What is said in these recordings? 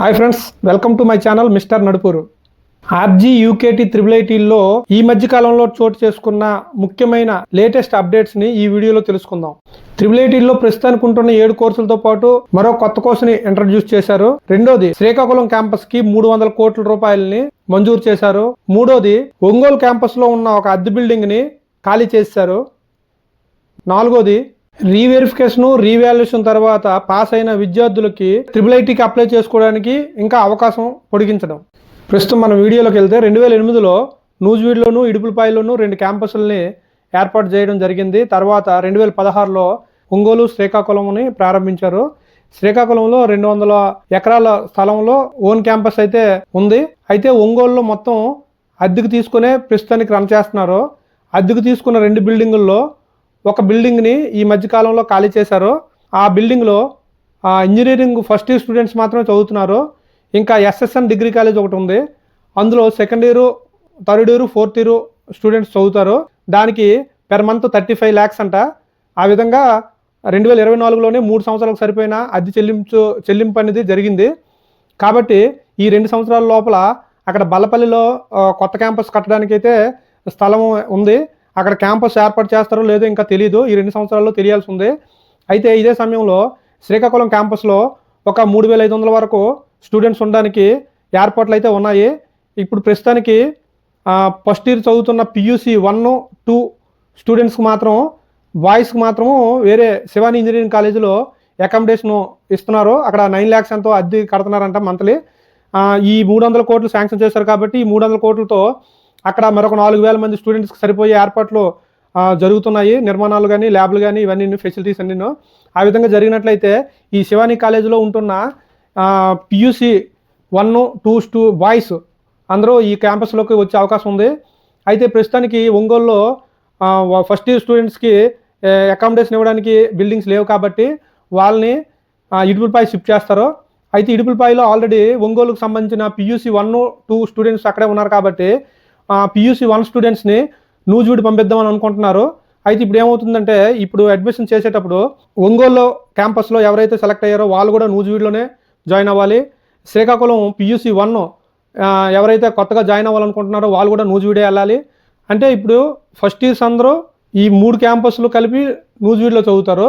Hi friends welcome to my channel mister Nadupuru. RG UKT triple ఐటీల్లో ఈ మధ్య కాలంలో చోటు చేసుకున్న ముఖ్యమైన లేటెస్ట్ అప్డేట్స్ని ఈ వీడియోలో తెలుసుకుందాం. త్రిబుల్ ఐటీల్లో ప్రస్తుతానికి ఉంటున్న ఏడు కోర్సులతో పాటు మరో కొత్త కోర్సుని ఇంట్రడ్యూస్ చేశారు. రెండోది శ్రీకాకుళం క్యాంపస్కి మూడు వందల కోట్ల రూపాయలని మంజూరు చేశారు. మూడోది ఒంగోలు క్యాంపస్లో ఉన్న ఒక అద్దె బిల్డింగ్ని ఖాళీ చేశారు. నాలుగోది రీవెరిఫికేషన్ రీవాల్యుయేషన్ తర్వాత పాస్ అయిన విద్యార్థులకి ట్రిపుల్ ఐటీకి అప్లై చేసుకోవడానికి ఇంకా అవకాశం పొడిగించడం. ప్రస్తుతం మన వీడియోలోకి వెళ్తే రెండు వేల ఎనిమిదిలో నూజివీడ్లోను ఇడుపులపాయలోను రెండు క్యాంపస్లని ఏర్పాటు చేయడం జరిగింది. తర్వాత రెండు వేల పదహారులో ఒంగోలు శ్రీకాకుళంని ప్రారంభించారు. శ్రీకాకుళంలో రెండు వందల ఎకరాల స్థలంలో ఓన్ క్యాంపస్ అయితే ఉంది. అయితే ఒంగోలులో మొత్తం అద్దెకు తీసుకునే ప్రస్తుతానికి రన్ చేస్తున్నారు. అద్దెకు తీసుకున్న రెండు బిల్డింగుల్లో ఒక బిల్డింగ్ని ఈ మధ్యకాలంలో ఖాళీ చేశారు. ఆ బిల్డింగ్లో ఇంజనీరింగ్ ఫస్ట్ ఇయర్ స్టూడెంట్స్ మాత్రమే చదువుతున్నారు. ఇంకా ఎస్ఎస్ఎన్ డిగ్రీ కాలేజ్ ఒకటి ఉంది. అందులో second year third year fourth year students చదువుతారు. దానికి per month thirty five lakhs అంట. ఆ విధంగా రెండు వేల ఇరవై నాలుగులోనే మూడు సంవత్సరాలకు సరిపోయిన అద్దె చెల్లించు చెల్లింపు అనేది జరిగింది. కాబట్టి ఈ రెండు సంవత్సరాల లోపల అక్కడ బల్లపల్లిలో కొత్త క్యాంపస్ కట్టడానికి అయితే స్థలం ఉంది. అక్కడ క్యాంపస్ ఏర్పాటు చేస్తారో లేదో ఇంకా తెలియదు ఈ రెండు సంవత్సరాల్లో తెలియాల్సి ఉంది అయితే ఇదే సమయంలో శ్రీకాకుళం క్యాంపస్లో ఒక మూడు వేల ఐదు వందల వరకు స్టూడెంట్స్ ఉండడానికి ఏర్పాట్లు అయితే ఉన్నాయి. ఇప్పుడు ప్రస్తుతానికి ఫస్ట్ ఇయర్ చదువుతున్న పియూసీ వన్ టూ స్టూడెంట్స్కి మాత్రం బాయ్స్కి మాత్రము వేరే శివాని ఇంజనీరింగ్ కాలేజీలో అకామిడేషన్ ఇస్తున్నారు. అక్కడ నైన్ ల్యాక్స్ ఎంతో అద్దె కడుతున్నారంట మంత్లీ. ఈ మూడు వందల కోట్లు శాంక్షన్ చేశారు కాబట్టి ఈ మూడు వందల కోట్లతో అక్కడ మరొక నాలుగు వేల మంది స్టూడెంట్స్కి సరిపోయే ఏర్పాట్లు జరుగుతున్నాయి. నిర్మాణాలు కానీ ల్యాబ్లు కానీ ఇవన్నీ ఫెసిలిటీస్ అన్నీ ఆ విధంగా జరిగినట్లయితే ఈ శివాని కాలేజీలో ఉంటున్న PUC one two two boys అందరూ ఈ క్యాంపస్లోకి వచ్చే అవకాశం ఉంది. అయితే ప్రస్తుతానికి ఒంగోలులో ఫస్ట్ ఇయర్ స్టూడెంట్స్కి అకామిడేషన్ ఇవ్వడానికి బిల్డింగ్స్ లేవు కాబట్టి వాళ్ళని ఇడుపులపై ఇడుపులపాయ షిఫ్ట్ చేస్తారు. అయితే ఇడుపులపాయలో ఆల్రెడీ ఒంగోలుకు సంబంధించిన పియూసీ వన్ టూ స్టూడెంట్స్ అక్కడే ఉన్నారు కాబట్టి పియూసీ వన్ స్టూడెంట్స్ని నూజివీడు పంపిద్దామని అనుకుంటున్నారు. అయితే ఇప్పుడు ఏమవుతుందంటే ఇప్పుడు అడ్మిషన్ చేసేటప్పుడు ఒంగోలు క్యాంపస్లో ఎవరైతే సెలెక్ట్ అయ్యారో వాళ్ళు కూడా నూజివీడులోనే జాయిన్ అవ్వాలి. శ్రీకాకుళం పియూసీ వన్ ఎవరైతే కొత్తగా జాయిన్ అవ్వాలనుకుంటున్నారో వాళ్ళు కూడా నూజివీడే వెళ్ళాలి. అంటే ఇప్పుడు ఫస్ట్ ఇయర్స్ అందరూ ఈ మూడు క్యాంపస్లు కలిపి నూజివీడులో చదువుతారు.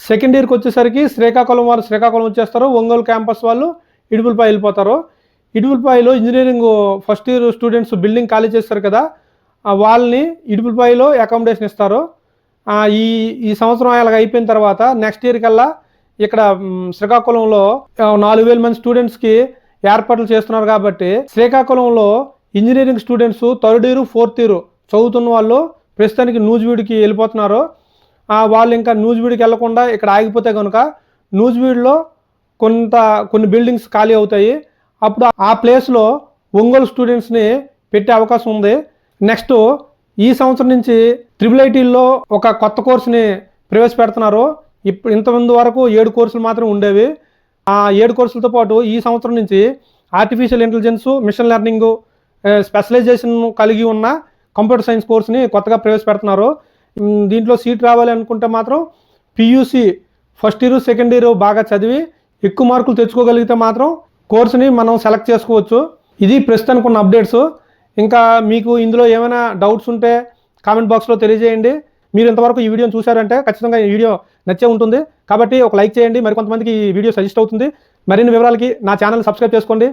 సెకండ్ ఇయర్కి వచ్చేసరికి శ్రీకాకుళం వాళ్ళు శ్రీకాకుళం వచ్చేస్తారు. ఒంగోలు క్యాంపస్ వాళ్ళు ఇడుపులపై వెళ్ళిపోతారు. ఇడుపులపాయలో engineering first year students building ఖాళీ చేస్తారు కదా వాళ్ళని ఇడుపులపాయలో అకామిడేషన్ ఇస్తారు. ఈ ఈ సంవత్సరం అలాగ అయిపోయిన తర్వాత నెక్స్ట్ ఇయర్ కల్లా ఇక్కడ శ్రీకాకుళంలో నాలుగు వేల మంది స్టూడెంట్స్కి ఏర్పాట్లు చేస్తున్నారు కాబట్టి శ్రీకాకుళంలో engineering students third year fourth year చదువుతున్న వాళ్ళు ప్రస్తుతానికి నూజివీడికి వెళ్ళిపోతున్నారు. వాళ్ళు ఇంకా నూజివీడికి వెళ్ళకుండా ఇక్కడ ఆగిపోతే కనుక నూజివీడులో కొంత కొన్ని బిల్డింగ్స్ ఖాళీ అవుతాయి. అప్పుడు ఆ ప్లేస్లో ఒంగోలు స్టూడెంట్స్ని పెట్టే అవకాశం ఉంది. నెక్స్ట్ ఈ సంవత్సరం నుంచి త్రిబుల్ ఐటీల్లో ఒక కొత్త కోర్సుని ప్రవేశపెడుతున్నారు. ఇప్పుడు ఇంతమంది వరకు ఏడు కోర్సులు మాత్రం ఉండేవి. ఆ ఏడు కోర్సులతో పాటు ఈ సంవత్సరం నుంచి artificial intelligence machine learning specialization కలిగి ఉన్న కంప్యూటర్ సైన్స్ కోర్సుని కొత్తగా ప్రవేశపెడుతున్నారు. దీంట్లో సీట్ రావాలి అనుకుంటే మాత్రం PUC first year second year బాగా చదివి ఎక్కువ మార్కులు తెచ్చుకోగలిగితే మాత్రం కోర్సుని మనం సెలెక్ట్ చేసుకోవచ్చు. ఇది ప్రస్తుతానికి ఉన్న అప్డేట్స్. ఇంకా మీకు ఇందులో ఏమైనా డౌట్స్ ఉంటే కామెంట్ బాక్స్లో తెలియజేయండి. మీరు ఇంతవరకు ఈ వీడియోని చూశారంటే ఖచ్చితంగా ఈ వీడియో నచ్చే ఉంటుంది. కాబట్టి ఒక లైక్ చేయండి. మరికొంతమందికి ఈ వీడియో సజెస్ట్ అవుతుంది. మరిన్ని వివరాలకి నా ఛానల్ సబ్స్క్రైబ్ చేసుకోండి.